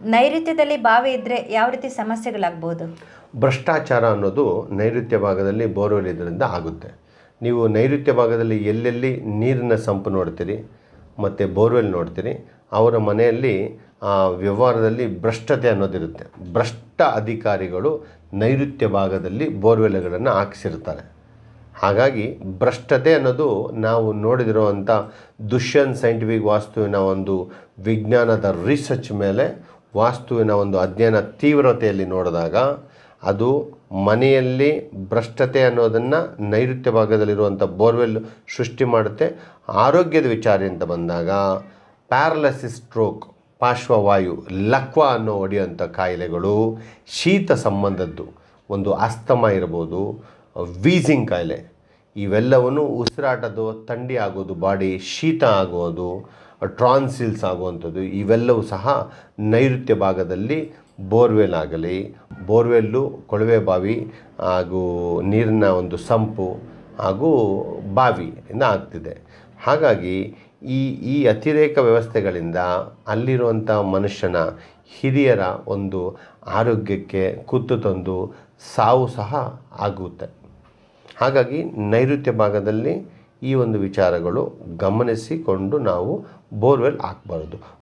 ನೈಋತ್ಯದಲ್ಲಿ ಬಾವಿ ಇದ್ದರೆ ಯಾವ ರೀತಿ ಸಮಸ್ಯೆಗಳಾಗ್ಬೋದು? ಭ್ರಷ್ಟಾಚಾರ ಅನ್ನೋದು ನೈಋತ್ಯ ಭಾಗದಲ್ಲಿ ಬೋರ್ವೆಲ್ ಇದರಿಂದ ಆಗುತ್ತೆ. ನೀವು ನೈಋತ್ಯ ಭಾಗದಲ್ಲಿ ಎಲ್ಲೆಲ್ಲಿ ನೀರಿನ ಸಂಪು ನೋಡ್ತೀರಿ ಮತ್ತು ಬೋರ್ವೆಲ್ ನೋಡ್ತೀರಿ ಅವರ ಮನೆಯಲ್ಲಿ ಆ, ವ್ಯವಹಾರದಲ್ಲಿ ಭ್ರಷ್ಟತೆ ಅನ್ನೋದಿರುತ್ತೆ. ಭ್ರಷ್ಟ ಅಧಿಕಾರಿಗಳು ನೈಋತ್ಯ ಭಾಗದಲ್ಲಿ ಬೋರ್ವೆಲ್ಗಳನ್ನು ಹಾಕಿಸಿರ್ತಾರೆ. ಹಾಗಾಗಿ ಭ್ರಷ್ಟತೆ ಅನ್ನೋದು ನಾವು ನೋಡಿದಿರುವಂಥ ದುಷ್ಯನ್ ಸೈಂಟಿಫಿಕ್ ವಾಸ್ತುವಿನ ಒಂದು ವಿಜ್ಞಾನದ ರಿಸರ್ಚ್ ಮೇಲೆ ವಾಸ್ತುವಿನ ಒಂದು ಅಧ್ಯಯನ ತೀವ್ರತೆಯಲ್ಲಿ ನೋಡಿದಾಗ ಅದು ಮನೆಯಲ್ಲಿ ಭ್ರಷ್ಟತೆ ಅನ್ನೋದನ್ನು ನೈಋತ್ಯ ಭಾಗದಲ್ಲಿರುವಂಥ ಬೋರ್ವೆಲ್ ಸೃಷ್ಟಿ ಮಾಡುತ್ತೆ. ಆರೋಗ್ಯದ ವಿಚಾರ ಅಂತ ಬಂದಾಗ ಪ್ಯಾರಲಸಿಸ್ ಸ್ಟ್ರೋಕ್, ಪಾರ್ಶ್ವವಾಯು, ಲಕ್ವ ಅನ್ನೋ ಹೊಡೆಯುವಂಥ ಕಾಯಿಲೆಗಳು, ಶೀತ ಸಂಬಂಧದ್ದು ಒಂದು ಅಸ್ತಮ ಇರ್ಬೋದು, ವೀಸಿಂಗ್ ಕಾಯಿಲೆ. ಇವೆಲ್ಲವನ್ನು ಉಸಿರಾಟದ್ದು ಥಂಡಿ ಆಗೋದು, ಬಾಡಿ ಶೀತ ಆಗೋದು ಟ್ರಾನ್ಸಿಲ್ಸ್ ಆಗುವಂಥದ್ದು, ಇವೆಲ್ಲವೂ ಸಹ ನೈಋತ್ಯ ಭಾಗದಲ್ಲಿ ಬೋರ್ವೆಲ್ ಆಗಲಿ, ಬೋರ್ವೆಲ್ಲು, ಕೊಳವೆ ಬಾವಿ ಹಾಗೂ ನೀರಿನ ಒಂದು ಸಂಪು ಹಾಗೂ ಬಾವಿಯಿಂದ ಆಗ್ತಿದೆ. ಹಾಗಾಗಿ ಈ ಈ ಅತಿರೇಕ ವ್ಯವಸ್ಥೆಗಳಿಂದ ಅಲ್ಲಿರುವಂಥ ಮನುಷ್ಯನ ಹಿರಿಯರ ಒಂದು ಆರೋಗ್ಯಕ್ಕೆ ಕುತ್ತು ತಂದು ಸಾವು ಸಹ ಆಗುತ್ತೆ. ಹಾಗಾಗಿ ನೈಋತ್ಯ ಭಾಗದಲ್ಲಿ ಈ ಒಂದು ವಿಚಾರಗಳು ಗಮನಿಸಿಕೊಂಡು ನಾವು ಬೋರ್ವೆಲ್ ಹಾಕ್ಬಾರ್ದು.